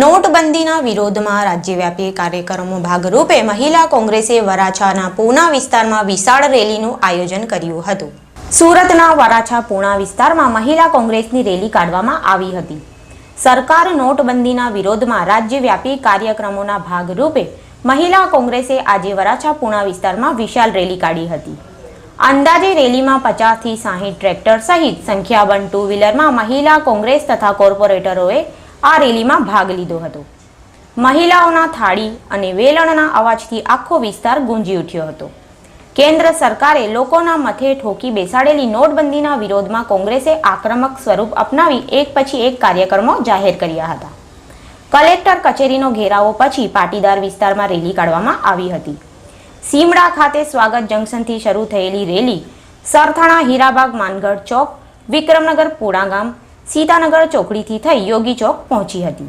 નોટબંધીના વિરોધમાં રાજ્યવ્યાપી કાર્યક્રમો ભાગરૂપે મહિલા કોંગ્રેસે વરાછાના પૂના વિસ્તારમાં વિશાળ રેલીનું આયોજન કર્યું હતું. સુરતના વરાછા પૂણા વિસ્તારમાં મહિલા કોંગ્રેસની રેલી કાઢવામાં આવી હતી. સરકાર નોટબંધીના વિરોધમાં રાજ્યવ્યાપી કાર્યક્રમોના ભાગરૂપે મહિલા કોંગ્રેસે આજે વરાછા પૂણા વિસ્તારમાં વિશાળ રેલી કાઢી હતી. અંદાજે રેલીમાં પચાસથી સાહીઠ ટ્રેક્ટર સહિત સંખ્યાબંધ ટુ વ્હીલરમાં મહિલા કોંગ્રેસ તથા કોર્પોરેટરોએ આ રેલીમાં ભાગ લીધો હતો. મહિલાઓના થાળી અને વેલણના અવાજથી આખો વિસ્તાર ગુંજી ઉઠ્યો હતો. કેન્દ્ર સરકારે લોકોના મથે ઠોકી બેસાડેલી નોટબંધીના વિરોધમાં કોંગ્રેસે આક્રમક સ્વરૂપ અપનાવી એક પછી એક કાર્યક્રમો જાહેર કર્યા હતા. કલેક્ટર કચેરીનો ઘેરાવો પછી પાટીદાર વિસ્તારમાં રેલી કાઢવામાં આવી હતી. સીમડા ખાતે સ્વાગત જંકશનથી શરૂ થયેલી રેલી સરથાણા હીરાબાગ માનગઢ ચોક, વિક્રમનગર પુણા ગામ સીતાનગર ચોકડીથી થઈ યોગી ચોક પહોંચી હતી.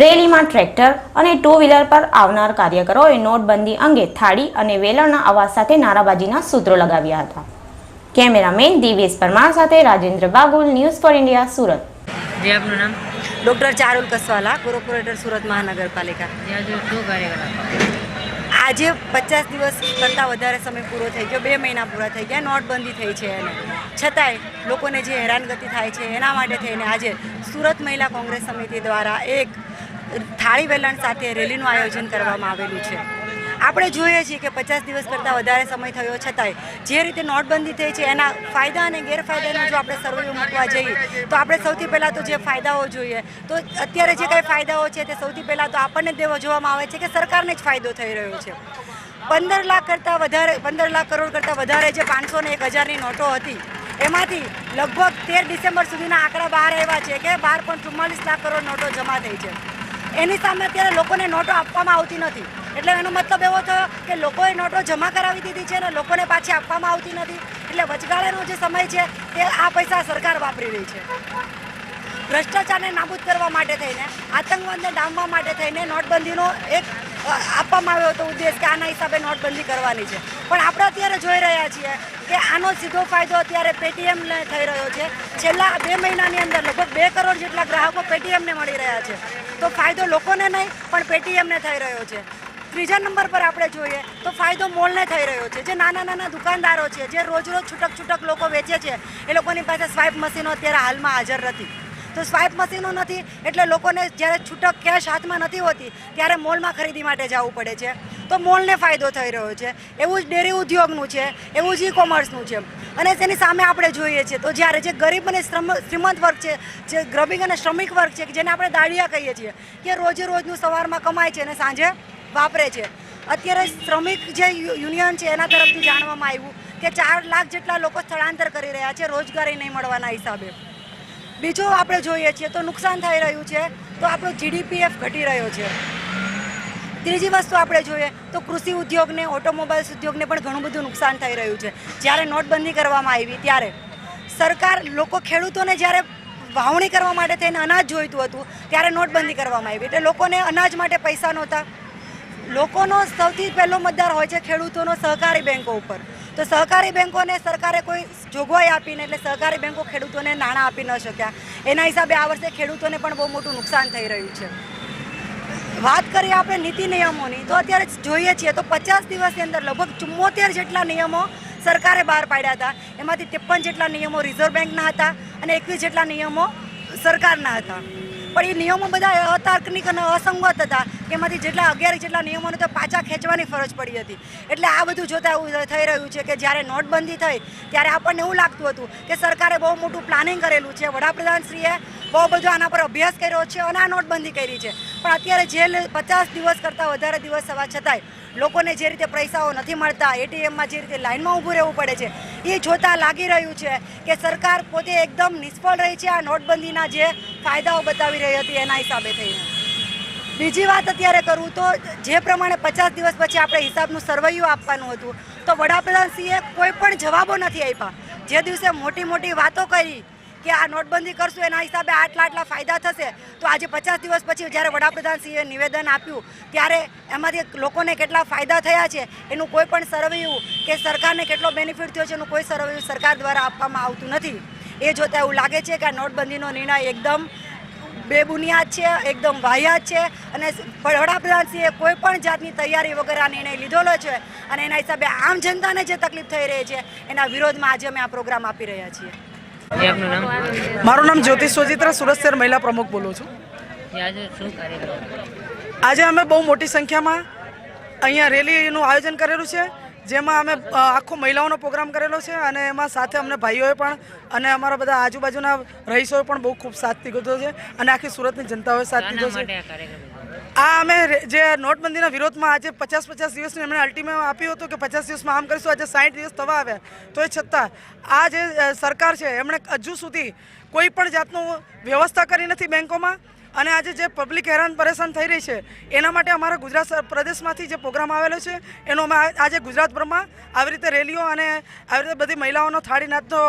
રેલીમાં ટ્રેક્ટર અને ટુ વ્હીલર પર આવનાર કાર્યકરોએ નોટબંધી અંગે થાળી અને વેલણના અવાજ સાથે નારાબાજીના સૂત્રો લગાવ્યા હતા. કેમેરામેન દિવેશ પરમાર સાથે Rajendra Bagul news for India Surat. જે આપનું નામ? ડૉક્ટર ચારુલ કસવાલા કોર્પોરેટર સુરત મહાનગરપાલિકા. જે આજે પચાસ દિવસ કરતાં વધારે સમય પૂરો થઈ ગયો. બે મહિના પૂરા થઈ ગયા. નોટબંધી થઈ છે એને. છતાંય લોકોને જે હેરાનગતિ થાય છે એના માટે થઈને આજે સુરત મહિલા કોંગ્રેસ સમિતિ દ્વારા એક થાળી વેલણ સાથે રેલીનું આયોજન કરવામાં આવેલું છે. આપણે જોઈએ છીએ કે પચાસ દિવસ કરતાં વધારે સમય થયો છતાંય, જે રીતે નોટબંધી થઈ છે, એના ફાયદા અને ગેરફાયદાનો જો આપણે સર્વે મૂકવા જઈએ, તો આપણે સૌથી પહેલાં તો જે ફાયદાઓ જોઈએ, તો અત્યારે જે કાંઈ ફાયદાઓ છે તે સૌથી પહેલાં તો આપણને દેવો જોવામાં આવે છે કે સરકારને જ ફાયદો થઈ રહ્યો છે. પંદર લાખ કરતાં વધારે, પંદર લાખ કરોડ કરતાં વધારે જે પાંચસો ને એક હજારની નોટો હતી, એમાંથી લગભગ તેર ડિસેમ્બર સુધીના આંકડા બહાર આવ્યા છે કે બાર પોઈન્ટ ચુમ્માલીસ લાખ કરોડ નોટો જમા થઈ છે. એની સામે અત્યારે લોકોને નોટો આપવામાં આવતી નથી. એટલે એનો મતલબ એવો થયો કે લોકોએ નોટો જમા કરાવી દીધી છે અને લોકોને પાછી આપવામાં આવતી નથી. એટલે વચગાળાનો જે સમય છે તે આ પૈસા સરકાર વાપરી રહી છે. ભ્રષ્ટાચારને નાબૂદ કરવા માટે થઈને, આતંકવાદને ડામવા માટે થઈને નોટબંધીનો એક આપવામાં આવ્યો હતો ઉદ્દેશ કે આના હિસાબે નોટબંધી કરવાની છે. પણ આપણે અત્યારે જોઈ રહ્યા છીએ કે આનો સીધો ફાયદો અત્યારે પેટીએમને થઈ રહ્યો છે. છેલ્લા બે મહિનાની અંદર લગભગ બે કરોડ જેટલા ગ્રાહકો પેટીએમને મળી રહ્યા છે. તો ફાયદો લોકોને નહીં, પણ પેટીએમને થઈ રહ્યો છે. ત્રીજા નંબર પર આપણે જોઈએ તો ફાયદો મોલને થઈ રહ્યો છે. જે નાના નાના દુકાનદારો છે, જે રોજ રોજ છૂટક છૂટક લોકો વેચે છે, એ લોકોની પાસે સ્વાઇપ મશીનો અત્યારે હાલમાં હાજર નથી. તો સ્વાઇપ મશીનો નથી એટલે લોકોને જ્યારે છૂટક કેશ હાથમાં નથી હોતી, ત્યારે મોલમાં ખરીદી માટે જવું પડે છે. તો મોલને ફાયદો થઈ રહ્યો છે. એવું જ ડેરી ઉદ્યોગનું છે, એવું જ ઈ કોમર્સનું છે. અને તેની સામે આપણે જોઈએ છીએ તો જ્યારે જે ગરીબ અને શ્રમ, શ્રીમંત વર્ગ છે, જે ગરીબ અને શ્રમિક વર્ગ છે, જેને આપણે દાળિયા કહીએ છીએ, કે રોજે રોજનું સવારમાં કમાય છે અને સાંજે વાપરે છે. અત્યારે શ્રમિક જે યુનિયન છે, એના તરફથી જાણવામાં આવ્યું કે ચાર લાખ જેટલા લોકો સ્થળાંતર કરી રહ્યા છે, રોજગારી નહીં મળવાના હિસાબે. બીજું આપણે જોઈએ છીએ તો નુકસાન થઈ રહ્યું છે, તો આપણો જીડીપીએફ ઘટી રહ્યો છે. ત્રીજી વસ્તુ આપણે જોઈએ તો કૃષિ ઉદ્યોગને, ઓટોમોબાઈલ્સ ઉદ્યોગને પણ ઘણું બધું નુકસાન થઈ રહ્યું છે. જ્યારે નોટબંધી કરવામાં આવી, ત્યારે સરકાર લોકો ખેડૂતોને જ્યારે વાવણી કરવા માટે થઈને અનાજ જોઈતું હતું, ત્યારે નોટબંધી કરવામાં આવી. એટલે લોકોને અનાજ માટે પૈસા નહોતા. લોકોનો સૌથી પહેલો મતદાર હોય છે ખેડૂતોનો સહકારી બેંકો ઉપર. તો સહકારી બેંકોને સરકારે કોઈ જોગવાઈ આપીને એટલે સહકારી બેંકો ખેડૂતોને નાણાં આપી ન શક્યા. એના હિસાબે આ વર્ષે ખેડૂતોને પણ બહુ મોટું નુકસાન થઈ રહ્યું છે. વાત કરીએ આપણે નીતિ નિયમોની, તો અત્યારે જોઈએ છીએ તો પચાસ દિવસની અંદર લગભગ ચુમ્મોતેર જેટલા નિયમો સરકારે બહાર પાડ્યા હતા. એમાંથી ત્રેપન જેટલા નિયમો રિઝર્વ બેંકના હતા અને એકવીસ જેટલા નિયમો સરકારના હતા. પણ એ નિયમો બધા અતાર્કનિક અને અસંગત હતા. એમાંથી જેટલા અગિયાર જેટલા નિયમોને તો પાછા ખેંચવાની ફરજ પડી હતી. એટલે આ બધું જોતા એવું થઈ રહ્યું છે કે જ્યારે નોટબંધી થઈ, ત્યારે આપણને એવું લાગતું હતું કે સરકારે બહુ મોટું પ્લાનિંગ કરેલું છે. વડાપ્રધાનશ્રીએ બહુ બધો આના પર અભ્યાસ કર્યો છે અને આ નોટબંધી કરી છે. પણ અત્યારે જે પચાસ દિવસ કરતાં વધારે દિવસ થવા છતાંય લોકોને જે રીતે પૈસાઓ નથી મળતા, એટીએમમાં જે રીતે લાઇનમાં ઊભું રહેવું પડે છે એ જોતાં લાગી રહ્યું છે કે સરકાર પોતે એકદમ નિષ્ફળ રહી છે આ નોટબંધીના જે ફાયદાઓ બતાવી રહી હતી એના હિસાબે થઈને. બીજી વાત અત્યારે કરું તો જે પ્રમાણે પચાસ દિવસ પછી આપણે હિસાબનું સરવૈયું આપવાનું હતું, તો વડાપ્રધાનશ્રીએ કોઈ પણ જવાબો નથી આપ્યા. જે દિવસે મોટી મોટી વાતો કરી કે આ નોટબંધી કરશું, એના હિસાબે આટલા આટલા ફાયદા થશે, તો આજે પચાસ દિવસ પછી જ્યારે વડાપ્રધાનશ્રીએ નિવેદન આપ્યું, ત્યારે એમાંથી લોકોને કેટલા ફાયદા થયા છે, એનું કોઈ પણ સરવૈયું કે સરકારને કેટલો બેનિફિટ થયો છે, એનું કોઈ સરવૈયું સરકાર દ્વારા આપવામાં આવતું નથી. એ જોતાં એવું લાગે છે કે આ નોટબંધીનો નિર્ણય એકદમ બેબુનિયાદ છે એકદમ વાહિયાત છે અને વડાપ્રધાનશ્રીએ કોઈ પણ જાતની તૈયારી વગર આ નિર્ણય લીધેલો છે અને એના હિસાબે આમ જનતાને જે તકલીફ થઈ રહી છે એના વિરોધમાં આજે અમે આ પ્રોગ્રામ આપી રહ્યા છીએ. મારું નામ જ્યોતિષ સોજિત્રા સુરત શહેર મહિલા પ્રમુખ બોલું છું. આજે અમે બહુ મોટી સંખ્યામાં અહીંયા રેલીનું આયોજન કરેલું છે. જેમાં અમે આખો મહિલાઓનો પ્રોગ્રામ કરેલો છે અને એમાં સાથે અમને ભાઈઓએ પણ અને અમારા બધા આજુબાજુના રહીશોએ પણ બહુ ખૂબ સાથ દીધો છે અને આખી સુરતની જનતાઓએ સાથ દીધો છે. આ અમે જે નોટબંધીના વિરોધમાં આજે પચાસ પચાસ દિવસનું એમણે અલ્ટિમેટમ આપ્યું હતું કે પચાસ દિવસમાં આમ કરીશું આજે સાઠ દિવસ થવા આવ્યા. તો એ છતાં આ જે સરકાર છે એમણે હજુ સુધી કોઈ પણ જાતનું વ્યવસ્થા કરી નથી બેંકોમાં. અને આજે જે પબ્લિક હેરાન પરેશાન થઈ રહી છે એના માટે અમારા ગુજરાત પ્રદેશમાંથી જે પ્રોગ્રામ આવેલો છે એનો અમે આજે ગુજરાતભરમાં આવી રીતે રેલીઓ અને આવી રીતે બધી મહિલાઓનો થાળીનાથનો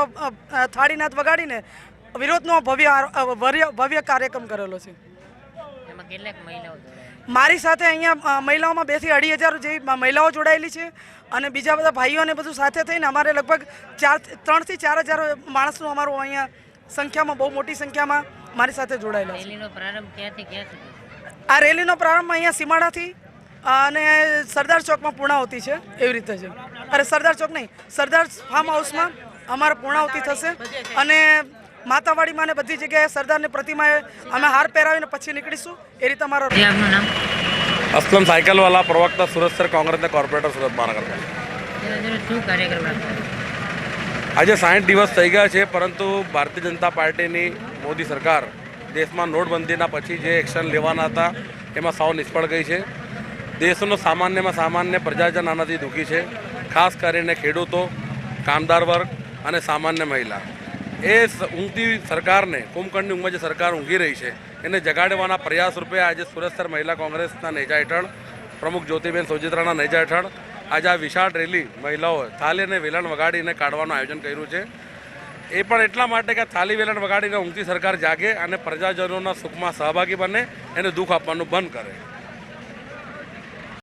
થાળીનાથ વગાડીને વિરોધનો ભવ્ય ભવ્ય કાર્યક્રમ કરેલો છે? મારી સાથે અહીંયા મહિલાઓમાં બેથી અઢી હજાર જેવી મહિલાઓ જોડાયેલી છે અને બીજા બધા ભાઈઓને બધું સાથે થઈને અમારે લગભગ ચાર ત્રણથી ચાર હજાર માણસનું અમારું અહીંયા સંખ્યામાં બહુ મોટી સંખ્યામાં મારી સાથે જોડાયેલા આ રેલીનો પ્રારંભ અહીંયા સીમાડાથી અને સરદાર ચોકમાં પૂર્ણાવતી છે એવી રીતે છે. અરે સરદાર ચોક નહીં સરદાર ફાર્મ હાઉસમાં અમારે પૂર્ણાવતિ થશે અને માતાવાડીમાં ને બધી જગ્યાએ સરદારની પ્રતિમાએ અમે હાર પહેરાવીને પછી નીકળીશું એ રીતે અમારો અસલમ સાયકલવાલા પ્રવક્તા સુરત સર કોંગ્રેસના કોર્પોરેટર સુરત મહાનગર શું કાર્યક્રમ આજે સાઠ દિવસ થઈ ગયા છે, પરંતુ ભારતીય જનતા પાર્ટીની મોદી સરકાર દેશમાં નોટબંધીના પછી જે એક્શન લેવાના હતા, એમાં સાવ નિષ્ફળ ગઈ છે. દેશનો સામાન્યમાં સામાન્ય પ્રજાજન આનાથી દુઃખી છે. ખાસ કરીને ખેડૂતો, કામદાર વર્ગ અને સામાન્ય મહિલા. એ ઊંઘતી સરકારને, કુંભકર્ણની ઊંઘમાં જે સરકાર ઊંઘી રહી છે, એને જગાડવાના પ્રયાસ રૂપે આજે સુરત મહિલા કોંગ્રેસના નેજા હેઠળ પ્રમુખ જ્યોતિબેન સોજિત્રાના નેજા હેઠળ આજે આ વિશાળ રેલી મહિલાઓ થાલી અને વેલણ વગાડીને કાઢવાનું આયોજન કર્યું છે. એ પણ એટલા માટે કે થાલી વેલણ વગાડીને ઊંઘતી સરકાર જાગે અને પ્રજાજનોના સુખમાં સહભાગી બને, એને દુઃખ આપવાનું બંધ કરે.